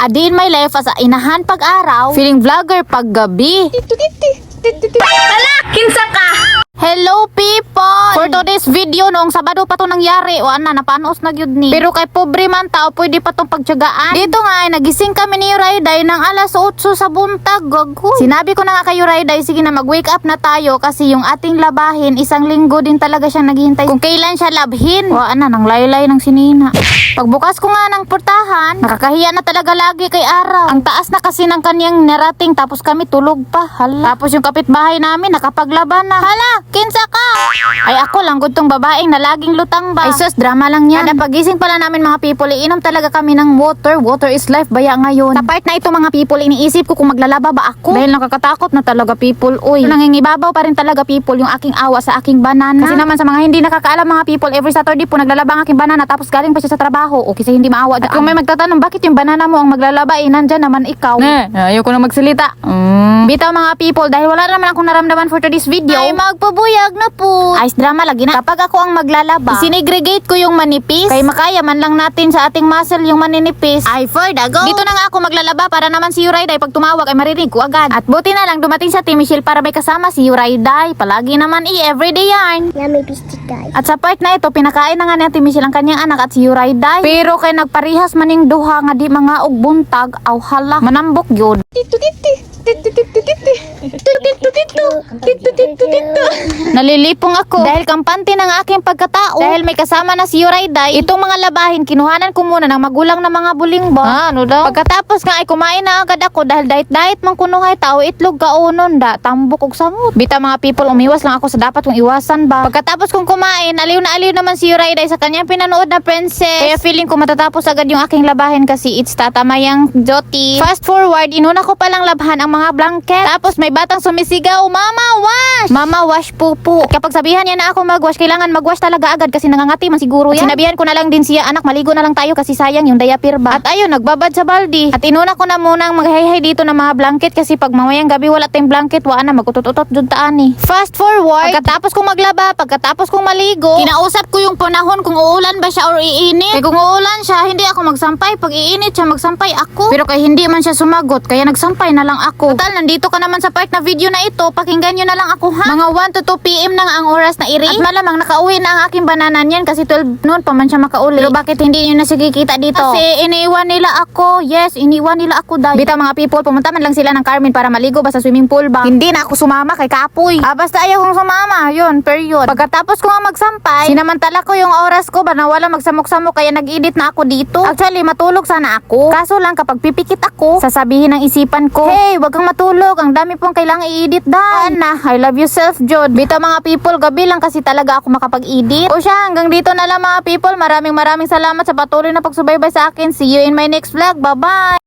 A day in my life as a inahan pag-araw, feeling vlogger pag gabi. Hala, kinsa ka? Hello people! For today's video, noong Sabado pa to nangyari, o ana, napanos na gyud ni. Pero kay pobre man tao, pwede pa tong pagtyagaan. Dito nga, ay nagising kami ni Rayday ng alas 8 sa buntag, gago. Sinabi ko na nga kay Rayday, sige na mag-wake up na tayo kasi yung ating labahin, isang linggo din talaga siyang naghihintay. Kung kailan siya labhin. O ana, nang laylay ng sinina. Pagbukas ko nga ng portahan, nakakahiya na talaga lagi kay Araw. Ang taas na kasi ng kanyang narating tapos kami tulog pa. Hala. Tapos yung kapitbahay namin nakapaglaban na. Hala, kinsa ka? Ay ako lang gud tong babaeng na laging lutang ba. Ay sus, drama lang yan. Kada pagising pala namin mga people, iinom talaga kami ng water. Water is life baya ngayon. Sa part na ito mga people, iniisip ko kung maglalaba ba ako. Dahil nakakatakot na talaga people. Uy, nangingibabaw pa rin talaga people yung aking awa sa aking banana. Kasi naman sa mga hindi nakakaalam mga people, every Saturday po naglalaba ang aking banana tapos galing pa siya sa trabaho. O kasi hindi maawa. At kung may magtatanong, bakit yung banana mo ang maglalaba? Eh, nandyan naman ikaw. Ne, ayoko na magsalita. Mm. Bitaw mga people, dahil wala naman akong naramdaman for today's video. Ay, magpabuyag na po. Ice drama lagi na. Kapag ako ang maglalaba, isinegregate ko yung manipis. Kay makaya man lang natin sa ating muscle yung maninipis. Ay, for the go. Dito na nga ako maglalaba para naman si Yurayday pag tumawag ay marinig ko agad. At buti na lang dumating sa Team Michelle para may kasama si Yurayday. Palagi naman i everyday yarn. Yummy biscuit guys. At sa part na ito, pinakain na nga ni Ate Michelle ang kanyang anak at si Yurayday. Pero kay nagparihas maning duha nga di mga og buntag, aw hala, manambok yun. Tito titi. Tito tito titi. Tito tito tito. Tito tito tito. Nalilipong ako dahil kampante ng aking pagkatao. Dahil may kasama na si Yurayday, itong mga labahin, kinuhanan ko muna ng magulang na mga bulingbo. Ah, ano daw? Pagkatapos nga ay kumain na agad ako dahil diet-diet man kunuhay tao, itlog kaunon da, tambok og samot. Bita mga people, umiwas lang ako sa dapat kong iwasan ba. Pagkatapos kong kumain, aliw na aliw naman si Yurayday sa kanyang pinanood na princess. Kaya feeling ko matatapos agad yung aking labahin kasi it's tatamayang joti. Fast forward, inuna ko palang labhan ang mga blanket. Tapos may batang sumisigaw, Mama, wash! Mama, wash pupu. At kapag sabihan niya na ako mag-wash, kailangan mag-wash talaga agad kasi nangangati man siguro yan. At sinabihan ko na lang din siya, anak, maligo na lang tayo kasi sayang yung diaper ba. At ayun, nagbabad sa baldi. At inuna ko na munang maghayhay dito ng mga blanket kasi pag mamayang gabi wala tayong blanket, wala na magutot-utot dun taani. Fast forward, pagkatapos kong maglaba, pagkatapos kong maligo, kinausap ko yung panahon kung uulan ba siya or iinit. Kaya kung uulan siya, hindi ako magsampay. Pag iinit siya, magsampay ako. Pero kay hindi man siya sumagot, kaya nagsampay na lang ako. Total, nandito ka naman sa part na video na ito, pakinggan nyo na lang ako ha. Mga 1 to 2 p.m. na nga ang oras na iri. At malamang nakauwi na ang aking banana niyan kasi 12 noon pa man siya makauli. Pero bakit hindi nyo na siya kikita dito? Kasi iniwan nila ako. Yes, iniwan nila ako dahil. Bitaw mga people, pumunta man lang sila ng Carmen para maligo ba sa swimming pool ba? Hindi na ako sumama kay Kapoy. Ah, basta ayaw kong sumama. Yun, period. Pagkatapos ko nga magsampay, sinamantala ko yung oras ko ba na wala magsamok-samok kaya nag-edit na ako dito. Actually, matulog sana ako. Kaso lang kapag pipikit ako, sasabihin ng isipan ko, Hey, wag kang matulog. Ang dami pong kailangan i-edit dan. Na, I love you self, Jod. Bitaw mga people, gabi lang kasi talaga ako makapag-edit. O siya, hanggang dito na lang mga people. Maraming maraming salamat sa patuloy na pagsubaybay sa akin. See you in my next vlog. Bye-bye!